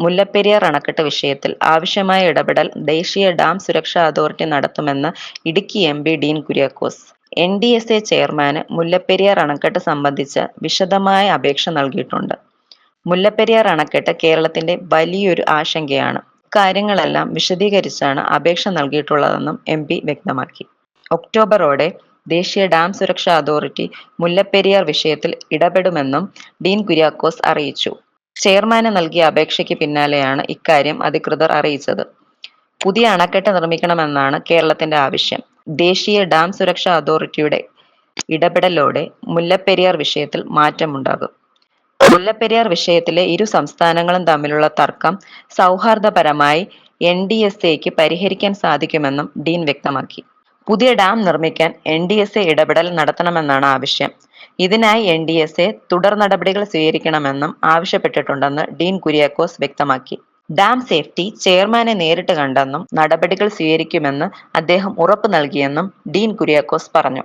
മുല്ലപ്പെരിയാർ അണക്കെട്ട് വിഷയത്തിൽ ആവശ്യമായ ഇടപെടൽ ദേശീയ ഡാം സുരക്ഷാ അതോറിറ്റി നടത്തുമെന്ന് Idukki M P Dean Kuriakose. N D S A ചെയർമാന് Mullaperiyar അണക്കെട്ട് സംബന്ധിച്ച് വിശദമായ അപേക്ഷ നൽകിയിട്ടുണ്ട്. മുല്ലപ്പെരിയാർ അണക്കെട്ട് കേരളത്തിന്റെ വലിയൊരു ആശങ്കയാണ്. കാര്യങ്ങളെല്ലാം വിശദീകരിച്ചാണ് അപേക്ഷ നൽകിയിട്ടുള്ളതെന്നും എം പി വ്യക്തമാക്കി. ഒക്ടോബറോടെ ദേശീയ ഡാം സുരക്ഷാ അതോറിറ്റി മുല്ലപ്പെരിയാർ വിഷയത്തിൽ ഇടപെടുമെന്നും ഡീൻ കുര്യാക്കോസ് അറിയിച്ചു. ചെയർമാന് നൽകിയ അപേക്ഷയ്ക്ക് പിന്നാലെയാണ് ഇക്കാര്യം അധികൃതർ അറിയിച്ചത്. പുതിയ അണക്കെട്ട് നിർമ്മിക്കണമെന്നാണ് കേരളത്തിന്റെ ആവശ്യം. ദേശീയ ഡാം സുരക്ഷാ അതോറിറ്റിയുടെ ഇടപെടലോടെ മുല്ലപ്പെരിയാർ വിഷയത്തിൽ മാറ്റമുണ്ടാകും. മുല്ലപ്പെരിയാർ വിഷയത്തിലെ ഇരു സംസ്ഥാനങ്ങളും തമ്മിലുള്ള തർക്കം സൗഹാർദ്ദപരമായി എൻ ഡി എസ് എക്ക് പരിഹരിക്കാൻ സാധിക്കുമെന്നും ഡീൻ വ്യക്തമാക്കി. പുതിയ ഡാം നിർമ്മിക്കാൻ എൻ ഡി എസ് എ ഇടപെടൽ നടത്തണമെന്നാണ് ആവശ്യം. ഇതിനായി എൻ ഡി എസ് എ തുടർ നടപടികൾ സ്വീകരിക്കണമെന്നും ആവശ്യപ്പെട്ടിട്ടുണ്ടെന്ന് ഡീൻ കുര്യാക്കോസ് വ്യക്തമാക്കി. ഡാം സേഫ്റ്റി ചെയർമാനെ നേരിട്ട് കണ്ടെന്നും നടപടികൾ സ്വീകരിക്കുമെന്ന് അദ്ദേഹം ഉറപ്പു നൽകിയെന്നും ഡീൻ കുര്യാക്കോസ് പറഞ്ഞു.